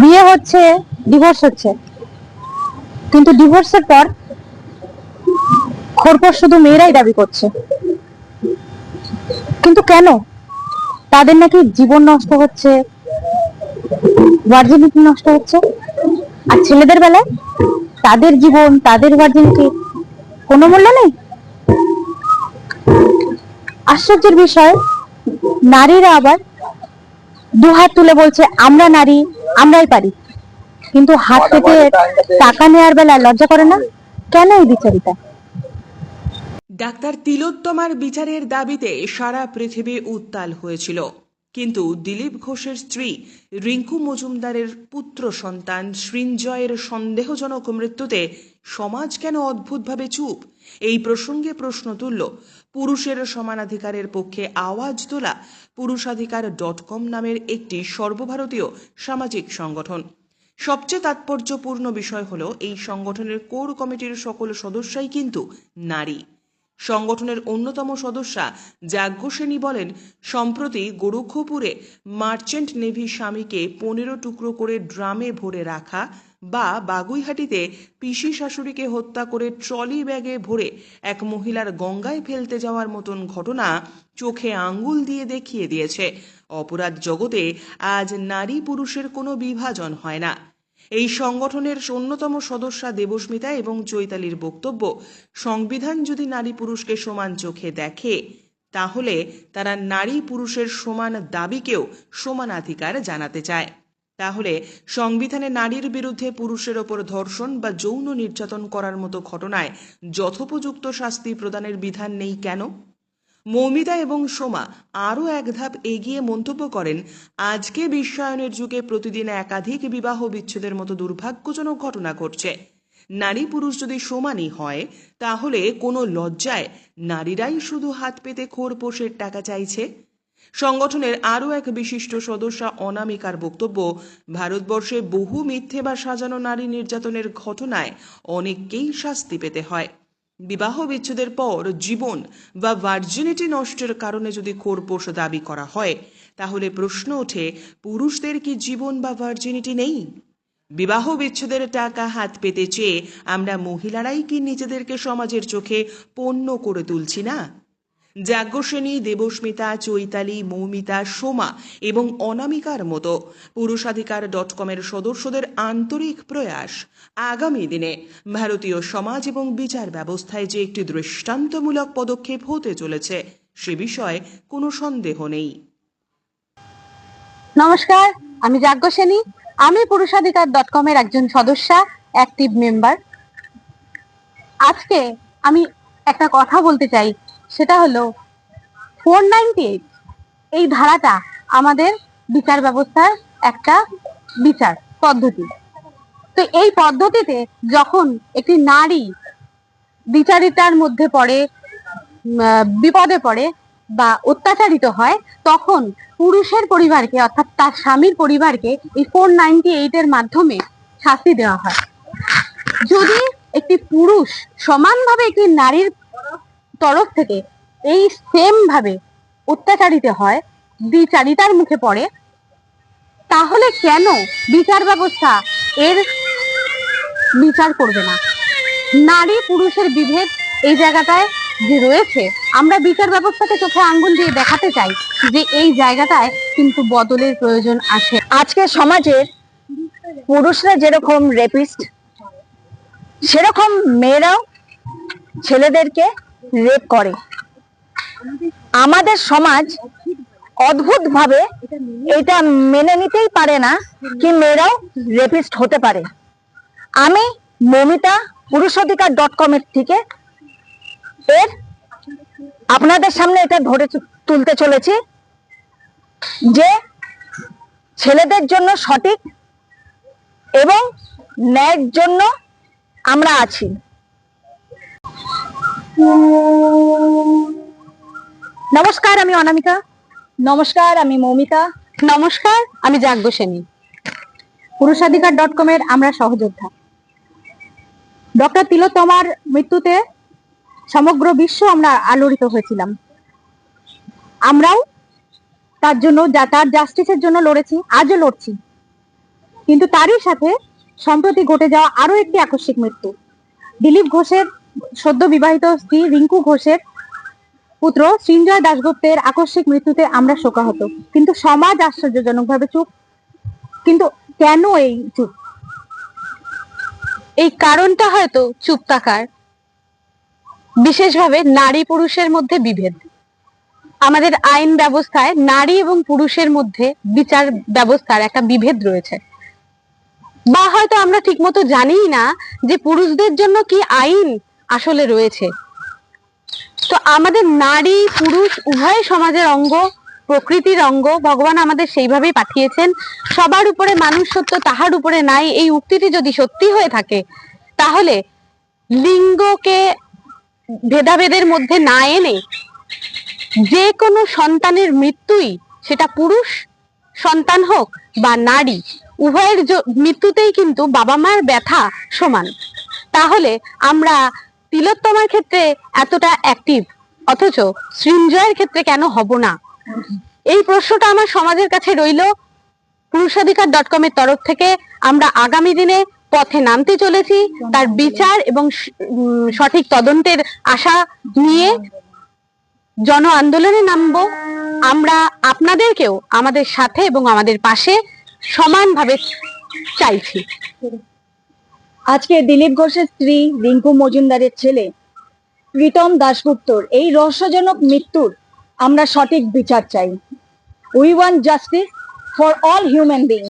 বিয়ে হচ্ছে ডিভোর্স হচ্ছে। কিন্তু ডিভোর্সের পর খোরপোশ শুধু মেয়েরাই দাবি করছে। কিন্তু কেন? তাদের নাকি জীবন নষ্ট হচ্ছে ভার্জিনিটি নষ্ট হচ্ছে। আর ছেলেদের বেলায় তাদের জীবন, তাদের ভার্জিনিটি কোনো মূল্য নেই? আশ্চর্যের বিষয়, নারীরা আবার দুহাত তুলে বলছে, আমরা নারী আমরাই পারি। কিন্তু হাত থেকে টাকা নেওয়ার বেলায় লজ্জা করে না? কেন এই বিচারিতা? ডাক্তার তিলোত্তমার বিচারের দাবিতে সারা পৃথিবী উত্তাল হয়েছিল। কিন্তু দিলীপ ঘোষের স্ত্রী রিঙ্কু মজুমদারের পুত্র সন্তান সৃঞ্জয়ের সন্দেহজনক মৃত্যুতে সমাজ কেন অদ্ভুতভাবে চুপ? এই প্রসঙ্গে প্রশ্ন তুলল পুরুষের সমানাধিকারের পক্ষে আওয়াজ তোলা পুরুষাধিকার ডট কম নামের একটি সর্বভারতীয় সামাজিক সংগঠন। সবচেয়ে তাৎপর্যপূর্ণ বিষয় হল এই সংগঠনের কোর কমিটির সকল সদস্যই কিন্তু নারী। সংগঠনের অন্যতম সদস্যা যাজ্ঞসেনী বলেন, সম্প্রতি গোরক্ষপুরে মার্চেন্ট নেভি স্বামীকে পনেরো টুকরো করে ড্রামে ভরে রাখা বা বাগুইহাটিতে পিসি শাশুড়িকে হত্যা করে ট্রলি ব্যাগে ভরে এক মহিলার গঙ্গায় ফেলতে যাওয়ার মতন ঘটনা চোখে আঙ্গুল দিয়ে দেখিয়ে দিয়েছে। অপরাধ জগতে আজ নারী পুরুষের কোনো বিভাজন হয় না। এই সংগঠনের অন্যতম সদস্যা দেবস্মিতা এবং চৈতালির বক্তব্য, সংবিধান যদি নারী পুরুষকে সমান চোখে দেখে, তাহলে তারা নারী পুরুষের সমান দাবিকেও সমানাধিকার জানাতে চায়। তাহলে সংবিধানে নারীর বিরুদ্ধে পুরুষের ওপর ধর্ষণ বা যৌন নির্যাতন করার মতো ঘটনায় যথোপযুক্ত শাস্তি প্রদানের বিধান নেই কেন? মৌমিতা এবং সোমা আরও এক ধাপ এগিয়ে মন্তব্য করেন, আজকে বিশ্বায়নের যুগে প্রতিদিন একাধিক বিবাহ বিচ্ছেদের মতো দুর্ভাগ্যজনক ঘটনা ঘটছে। নারী পুরুষ যদি সমানই হয়, তাহলে কোনো লজ্জায় নারীরাই শুধু হাত পেতে খোর পোষের টাকা চাইছে? সংগঠনের আরও এক বিশিষ্ট সদস্যা অনামিকার বক্তব্য, ভারতবর্ষে বহু মিথ্যে বা সাজানো নারী নির্যাতনের ঘটনায় অনেককেই শাস্তি পেতে হয়। বিবাহ বিচ্ছেদের পর জীবন বা ভার্জিনিটি নষ্টের কারণে যদি কর্পোষ দাবি করা হয়, তাহলে প্রশ্ন ওঠে, পুরুষদের কি জীবন বা ভার্জিনিটি নেই? বিবাহ বিচ্ছেদের টাকা হাত পেতে চেয়ে আমরা মহিলারাই কি নিজেদেরকে সমাজের চোখে পণ্য করে তুলছি না? যাজ্ঞসেনী, দেবস্মিতা, চৈতালি, মৌমিতা, সোমা এবং অনামিকার মতো পুরুষাধিকার ডট কমের সদস্যদের আন্তরিক প্রয়াস আগামী দিনে ভারতীয় সমাজ এবং বিচার ব্যবস্থায় যে একটি দৃষ্টান্তমূলক পদক্ষেপ হতে চলেছে সে বিষয়ে কোনো সন্দেহ নেই। নমস্কার, আমি যাজ্ঞসেনী। আমি পুরুষাধিকার ডট কমের একজন সদস্যা অ্যাক্টিভ মেম্বার আজকে আমি একটা কথা বলতে চাই। সেটা হলো ফোর নাইনটি এইট এই ধারাটা আমাদের বিচার ব্যবস্থার একটা বিচার পদ্ধতি। তো এই পদ্ধতিতে যখন একটি নারী বিচারিতার মধ্যে পড়ে বিপদে পড়ে বা অত্যাচারিত হয়, তখন পুরুষের পরিবারকে অর্থাৎ তার স্বামীর পরিবারকে এই ফোর নাইনটি এইট এর মাধ্যমে শাস্তি দেওয়া হয়। যদি একটি পুরুষ সমানভাবে একটি নারীর তরফ থেকে এই সেম ভাবে অত্যাচারিত হয় দ্বিচারিতার মুখে পড়ে, তাহলে কেন বিচার ব্যবস্থা এর বিচার করবে না? নারী পুরুষের বিভেদ এই জায়গাটায় যে রয়েছে, আমরা বিচার ব্যবস্থাকে চোখে আঙ্গুল দিয়ে দেখাতে চাই যে এই জায়গাটায় কিন্তু বদলের প্রয়োজন আছে। আজকে সমাজের পুরুষরা যেরকম রেপিস্ট সেরকম মেয়েরাও ছেলেদেরকে রেপ করে। আমাদের সমাজ অদ্ভুত ভাবে এটা মেনে নিতেই পারে না কি মেয়েরাও রেপিস্ট হতে পারে। আমি মমিতা পুরুষ অধিকার ডট কমের থেকে এর আপনাদের সামনে এটা ধরে তুলতে চলেছি যে ছেলেদের জন্য সঠিক এবং ন্যায়ের জন্য আমরা আছি। নমস্কার আমি অনামিকা। নমস্কার আমি মৌমিতা। নমস্কার আমি যাজ্ঞসেনী পুরুষাধিকার ডট কমের আমরা সহযোদ্ধা। ডক্টর তিলোত্তমার মৃত্যুতে সমগ্র বিশ্ব আমরা আলোড়িত হয়েছিলাম। আমরাও তার জন্য যা তার জাস্টিসের জন্য লড়েছি আজও লড়ছি। কিন্তু তারই সাথে সম্প্রতি ঘটে যাওয়া আরও একটি আকস্মিক মৃত্যু। দিলীপ ঘোষের সদ্য বিবাহিত স্ত্রী রিঙ্কু ঘোষের পুত্র সৃঞ্জয় দাশগুপ্তের আকস্মিক মৃত্যুতে আমরা শোকাহত। কিন্তু সমাজ আশ্চর্যজনকভাবে চুপ। কিন্তু কেন এই চুপ? এই কারণটা হয়তো চুপ থাকার। বিশেষভাবে নারী পুরুষের মধ্যে বিভেদ। আমাদের আইন ব্যবস্থায় নারী এবং পুরুষের মধ্যে বিচার ব্যবস্থার একটা বিভেদ রয়েছে। বা হয়তো আমরা ঠিকমতো জানিই না যে পুরুষদের জন্য কি আইন আসলে রয়েছে। তো আমাদের নারী, পুরুষ, উভয় সমাজের অঙ্গ, প্রকৃতির অঙ্গ, ভগবান আমাদের সেইভাবেই পাঠিয়েছেন। সবার উপরে মানুষ সত্য তাহার উপরে নাই, এই উক্তিটি যদি সত্যি হয়ে থাকে, তাহলে লিঙ্গকে ভেদাভেদের মধ্যে না এনে যে কোনো সন্তানের মৃত্যুই সেটা পুরুষ সন্তান হোক বা নারী, উভয়ের মৃত্যুতেই কিন্তু বাবা মার ব্যথা সমান। তাহলে আমরা তিলোত্তমার ক্ষেত্রে এতটা অ্যাক্টিভ অথচ সৃঞ্জয়ের ক্ষেত্রে কেন হব না? এই প্রশ্নটা আমার সমাজের কাছে রইল। পুরুষাধিকার ডট কমের তরফ থেকে আমরা আগামী দিনে পথে নামতে চলেছি। তার বিচার এবং সঠিক তদন্তের আশা নিয়ে জন আন্দোলনে নামবো। আমরা আপনাদেরকেও আমাদের সাথে এবং আমাদের পাশে সমানভাবে চাইছি। আজকে দিলীপ ঘোষের স্ত্রী রিঙ্কু মজুমদারের ছেলে প্রীতম দাশগুপ্তর এই রহস্যজনক মৃত্যুর আমরা সঠিক বিচার চাই। We want justice for all human being